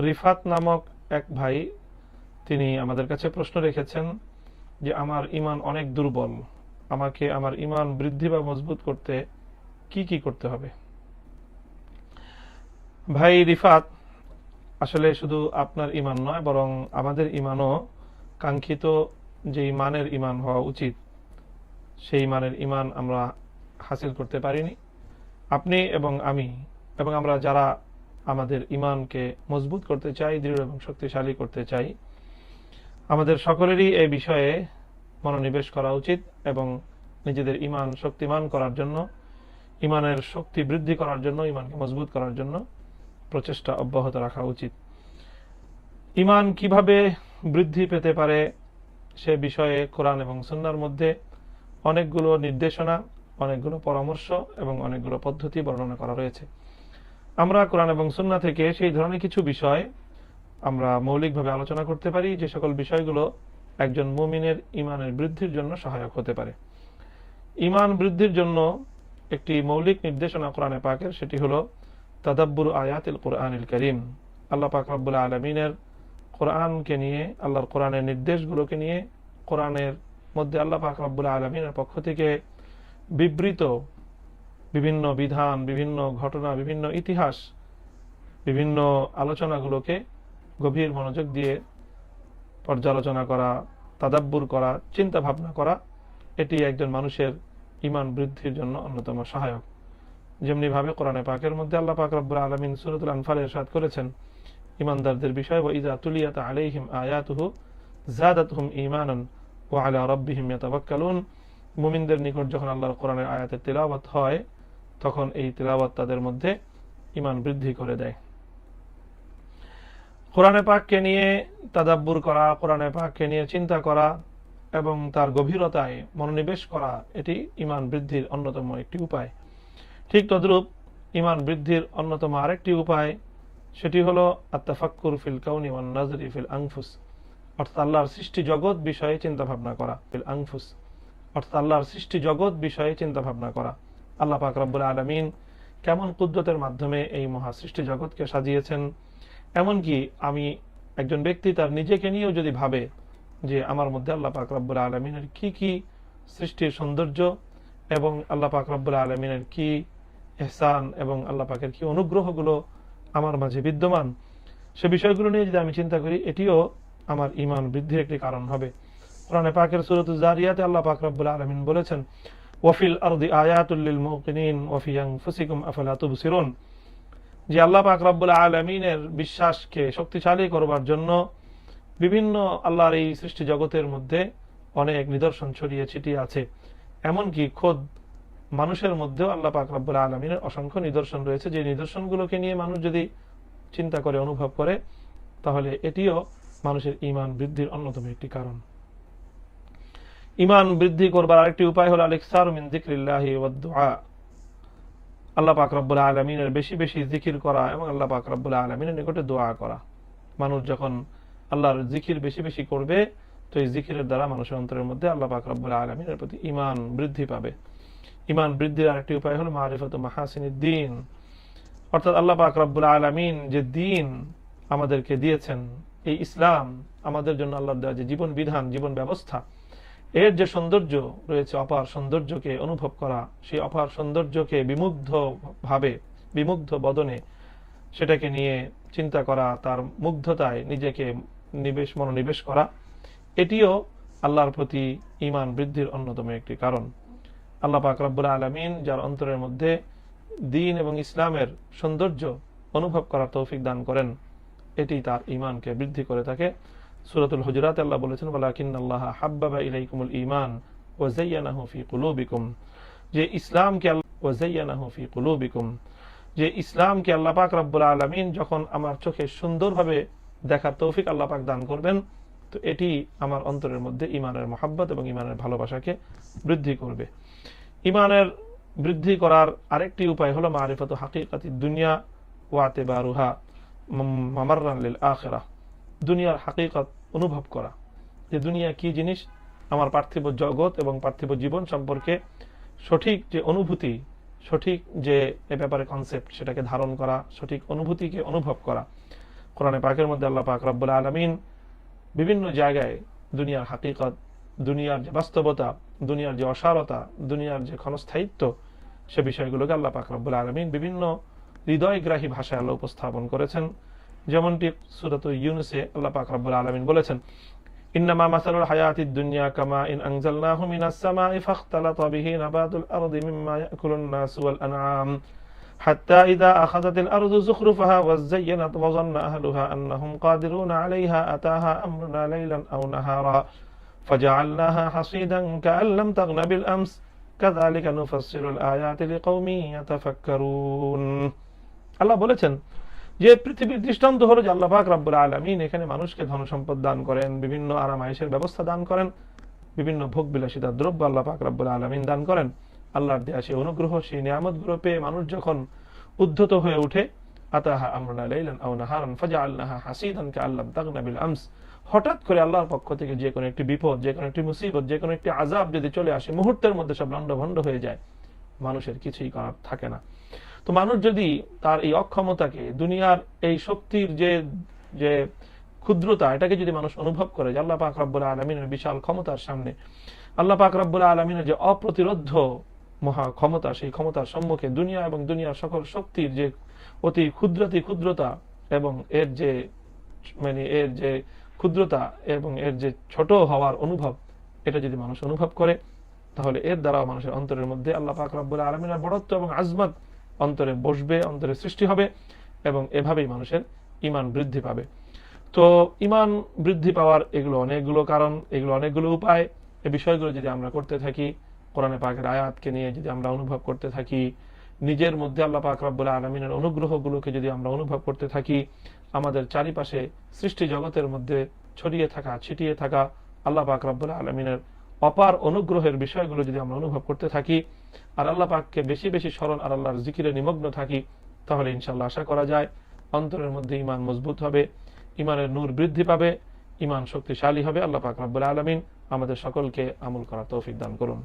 রিফাত নামক এক ভাই, তিনি আমাদের কাছে প্রশ্ন রেখেছেন যে, আমার ইমান অনেক দুর্বল। আমাকে আমার ইমান বৃদ্ধি বা মজবুত করতে কি কি করতে হবে? ভাই রিফাত, আসলে শুধু আপনার ইমান নয়, বরং আমাদের ইমানও কাঙ্ক্ষিত যে ইমানের ইমান হওয়া উচিত, সেই মানের ইমান আমরা হাসিল করতে পারিনি। আপনি এবং আমি এবং আমরা যারা আমাদের ইমানকে মজবুত করতে চাই, দৃঢ় এবং শক্তিশালী করতে চাই। আমাদের সকলেরই এই বিষয়ে মনোনিবেশ করা উচিত এবং নিজেদের ইমান শক্তিমান করার জন্য, ইমানের শক্তি বৃদ্ধি করার জন্য, ইমানকে মজবুত করার জন্য প্রচেষ্টা অব্যাহত রাখা উচিত। ইমান কীভাবে বৃদ্ধি পেতে পারে সে বিষয়ে কোরআন এবং সুন্নার মধ্যে অনেকগুলো নির্দেশনা, অনেকগুলো পরামর্শ এবং অনেকগুলো পদ্ধতি বর্ণনা করা রয়েছে। আমরা কোরআন এবং সুন্না থেকে সেই ধরনের কিছু বিষয় আমরা মৌলিকভাবে আলোচনা করতে পারি, যে সকল বিষয়গুলো একজন মুমিনের ইমানের বৃদ্ধির জন্য সহায়ক হতে পারে। ইমান বৃদ্ধির জন্য একটি মৌলিক নির্দেশনা কোরআনে পাকের, সেটি হলো তাদাব্বুর আয়াতিল কোরআনিল করিম। আল্লাহ পাক রব্বুল আলমিনের কোরআনকে নিয়ে, আল্লাহর কোরআনের নির্দেশগুলোকে নিয়ে কোরআনের মধ্যে আল্লাহ পাক রব্বুল আলমিনের পক্ষ থেকে বিবৃত বিভিন্ন বিধান, বিভিন্ন ঘটনা, বিভিন্ন ইতিহাস, বিভিন্ন আলোচনাগুলোকে গভীর মনোযোগ দিয়ে পর্যালোচনা করা, তাদাব্বুর করা চিন্তা ভাবনা করা, এটি একজন মানুষের ইমান বৃদ্ধির জন্য অন্যতম সহায়ক। যেমনি ভাবে কোরআনে পাকের মধ্যে আল্লাহ পাক রব্বুল আলমিন সুরতুল আনফাল এরশাদ করেছেন, ইমানদারদের বিষয় ও ইজা তুলিয়াত আলাইহিম আয়াতুহু জাদাতহুম ঈমানান ওয়া আলা রাব্বিহিম ইয়াতাওয়াক্কালুন। মুমিনদের নিকট যখন আল্লাহর কোরআনের আয়াতের তিলাওয়াত হয় তখন এই তিলাওয়াত তাদের মধ্যে ইমান বৃদ্ধি করে দেয়। কোরআনে পাককে নিয়ে তাদাব্বুর করা, কোরআনে পাককে নিয়ে চিন্তা করা এবং তার গভীরতায় মনোনিবেশ করা, এটি ইমান বৃদ্ধির অন্যতম একটি উপায়। ঠিক তদ্রূপ ইমান বৃদ্ধির অন্যতম আরেকটি উপায়, সেটি হলো আত্তাফাক্কুর ফিল কাউনি ওয়ান নাজরি ফিল আংফুস অর্থাৎ আল্লাহর সৃষ্টি জগৎ বিষয়ে চিন্তা ভাবনা করা, ফিল আংফুস অর্থাৎ আল্লাহর সৃষ্টি জগৎ বিষয়ে চিন্তা ভাবনা করা। আল্লাহ পাক রব্বুল আলমিন কেমন কুদ্রতের মাধ্যমে এই মহা সৃষ্টি জগৎকে সাজিয়েছেন? এমনকি আমি একজন ব্যক্তি তার নিজেকে নিয়েও যদি ভাবে যে আমার মধ্যে আল্লাহ পাক রব্বুল আলমিনের কি কি সৃষ্টির সৌন্দর্য এবং আল্লাহ পাক রব্বুল আলমিনের কি এহসান এবং আল্লাহ পাকের কি অনুগ্রহগুলো আমার মাঝে বিদ্যমান, সে বিষয়গুলো নিয়ে যদি আমি চিন্তা করি, এটিও আমার ইমান বৃদ্ধির একটি কারণ হবে। কোরআনে পাকের সুরত জারিয়াতে আল্লাহ পাক রব্বুল আলমিন বলেছেন ওয়াফিল আরদি আয়াতুল্লিল মুকিনিন ওয়াফি আনফুসিকুম আফালা তুবসিরুন যে আল্লাহ পাক রব্বুল আলমিনের বিশ্বাসকে শক্তিশালী করবার জন্য বিভিন্ন আল্লাহর এই সৃষ্টি জগতের মধ্যে অনেক নিদর্শন ছড়িয়ে ছিটিয়ে আছে। এমনকি খোদ মানুষের মধ্যেও আল্লাহ পাক রব্বুল আলমিনের অসংখ্য নিদর্শন রয়েছে। যে নিদর্শনগুলোকে নিয়ে মানুষ যদি চিন্তা করে, অনুভব করে, তাহলে এটিও মানুষের ইমান বৃদ্ধির অন্যতম একটি কারণ। ইমান বৃদ্ধি করবার আরেকটি উপায় হলো আলেকসার মিন জিক্রিল্লাহি ওয়াদ্দুআ আল্লাহ পাক রব্বুল আলমিনের বেশি বেশি জিকির করা এবং আল্লাহ পাক রব্বুল আলমিনের নিকটে দোয়া করা। মানুষ যখন আল্লাহর জিকির বেশি বেশি করবে, তো এই জিকিরের দ্বারা মানুষের অন্তরের মধ্যে আল্লাহ পাক রব্বুল আলমিনের প্রতি ইমান বৃদ্ধি পাবে। ইমান বৃদ্ধির আরেকটি উপায় হলো মারিফত মাহাসিনী দিন। অর্থাৎ আল্লাহ পাক রব্বুল আলমিন যে দিন আমাদেরকে দিয়েছেন, এই ইসলাম আমাদের জন্য আল্লাহ দেওয়া যে জীবন বিধান, জীবন ব্যবস্থা এর যে সৌন্দর্য রয়েছে, অপার সৌন্দর্যকে অনুভব করা, সেই অপার সৌন্দর্যকে বিমুগ্ধ ভাবে বিমুগ্ধ বদনে সেটাকে নিয়ে চিন্তা করা, তার মুগ্ধতায় নিজেকে নিবেশ, মনোনিবেশ করা, এটিও আল্লাহর প্রতি ইমান বৃদ্ধির অন্যতম একটি কারণ। আল্লাহ পাক রব্বুল আলমিন যার অন্তরের মধ্যে দিন এবং ইসলামের সৌন্দর্য অনুভব করার তৌফিক দান করেন, এটি তার ইমানকে বৃদ্ধি করে থাকে। সুরাতুল হুজরাত আল্লাহ বলেছেন ওয়ালাকিন আল্লাহ হাব্বাবা ইলাইকুমুল ঈমান ওয়া যায়্যানাহু ফি কুলুবিকুম। যে ইসলামকে ওয়া যায়্যানাহু ফি কুলুবিকুম। যে ইসলামকে আল্লাহ পাক রব্বুল আলামিন যখন আমার চোখে সুন্দরভাবে দেখার তৌফিক আল্লাহ পাক দান করবেন, তো এটি আমার অন্তরের মধ্যে ইমানের মহাব্বত এবং ইমানের ভালোবাসাকে বৃদ্ধি করবে। ইমানের বৃদ্ধি করার আরেকটি উপায় হলো মারিফত হাকিকাতি দুনিয়া ওয়াতে বারুহা মামারান লিল আখিরাহ। দুনিয়ার হাকিকত অনুভব করা যে দুনিয়া কি জিনিস, আমার পার্থিব জগৎ এবং পার্থিব জীবন সম্পর্কে সঠিক যে অনুভূতি, সঠিক যে এ ব্যাপারে কনসেপ্ট সেটাকে ধারণ করা, সঠিক অনুভূতিকে অনুভব করা। কোরআনে পাকের মধ্যে আল্লাহ পাক রব্বুল আলমিন বিভিন্ন জায়গায় দুনিয়ার হাকিকত, দুনিয়ার যে বাস্তবতা, দুনিয়ার যে অসারতা, দুনিয়ার যে ক্ষণস্থায়িত্ব, সে বিষয়গুলোকে আল্লাহ পাক রব্বুল আলমিন বিভিন্ন হৃদয়গ্রাহী ভাষায় আল্লাহ উপস্থাপন করেছেন। যেমনটি সুরত ইউনুসে আল্লাহ পাক রব্বুল আলমিন বলেছেন إنما مثل الحياة الدنيا كما إن أنزلناه من السماء فاختلط به نبات الأرض مما يأكل الناس والأنعام حتى إذا أخذت الأرض زخرفها وزينت وظن أهلها أنهم قادرون عليها أتاها أمرنا ليلا أو نهارا فجعلناها حصيدا كأن لم تغن بالأمس كذلك نفسر الآيات لقوم يتفكرون আল্লাহ বলেছেন যে পৃথিবীর দৃষ্টান্ত হলো যে আল্লাহ পাক রাব্বুল আলামিন এখানে মানুষকে ধন সম্পদ দান করেন, বিভিন্ন আরামাইশের ব্যবস্থা দান করেন, বিভিন্ন ভোগ বিলাসিতার দ্রব্য আল্লাহ পাক রাব্বুল আলামিন দান করেন। আল্লাহর দেয়া সেই অনুগ্রহ, সেই নিয়ামতগুলো পেয়ে মানুষ যখন উদ্ধত হয়ে উঠে আতাহা আমরুনা লাইলান আও নাহারান ফাজআলনাহা হাসিদান কাআল্লাম তাগনা বিল আমস। হঠাৎ করে আল্লাহর পক্ষ থেকে যে কোনো একটি বিপদ, যে কোনো একটি মুসিবত, যে কোনো একটি আযাব যদি চলে আসে, মুহূর্তের মধ্যে সব লণ্ডভণ্ড হয়ে যায়। মানুষের কিছুই করার থাকে না। তো মানুষ যদি তার এই অক্ষমতাকে, দুনিয়ার এই শক্তির যে যে ক্ষুদ্রতা, এটাকে যদি মানুষ অনুভব করে যে আল্লাহ পাক রব্বুল আলমিনের বিশাল ক্ষমতার সামনে, আল্লাহ পাক রব্বুল আলমিনের যে অপ্রতিরোধ মহা ক্ষমতা, সেই ক্ষমতার সম্মুখে দুনিয়া এবং দুনিয়ার সকল শক্তির যে অতি ক্ষুদ্রাতি ক্ষুদ্রতা এবং এর যে মানে এর যে ক্ষুদ্রতা এবং এর যে ছোট হওয়ার অনুভব, এটা যদি মানুষ অনুভব করে, তাহলে এর দ্বারাও মানুষের অন্তরের মধ্যে আল্লাহ পাক রব্বুল আলমিনের বড়ত্ব এবং আজমত অন্তরে বসবে, অন্তরে সৃষ্টি হবে এবং এভাবেই মানুষের ইমান বৃদ্ধি পাবে। তো ইমান বৃদ্ধি পাওয়ার এগুলো অনেকগুলো কারণ, এগুলো অনেকগুলো উপায়। এই বিষয়গুলো যদি আমরা করতে থাকি, কোরআনে পাকের আয়াতকে নিয়ে যদি আমরা অনুভব করতে থাকি, নিজের মধ্যে আল্লাহ পাক রব্বুল আলমিনের অনুগ্রহগুলোকে যদি আমরা অনুভব করতে থাকি, আমাদের চারিপাশে সৃষ্টি জগতের মধ্যে ছড়িয়ে থাকা, ছিটিয়ে থাকা আল্লাহ পাক রব্বুল আলমিনের অপার অনুগ্রহের বিষয়গুলো যদি আমরা অনুভব করতে থাকি আর আল্লাহ পাককে বেশি বেশি স্মরণ আর আল্লাহর জিকিরে নিমগ্ন থাকি, তাহলে ইনশাল্লাহ আশা করা যায় অন্তরের মধ্যে ইমান মজবুত হবে ইমানের নূর বৃদ্ধি পাবে ইমান শক্তিশালী হবে। আল্লাহ পাক রব্বুল আলমিন আমাদের সকলকে আমল করার তৌফিক দান করুন।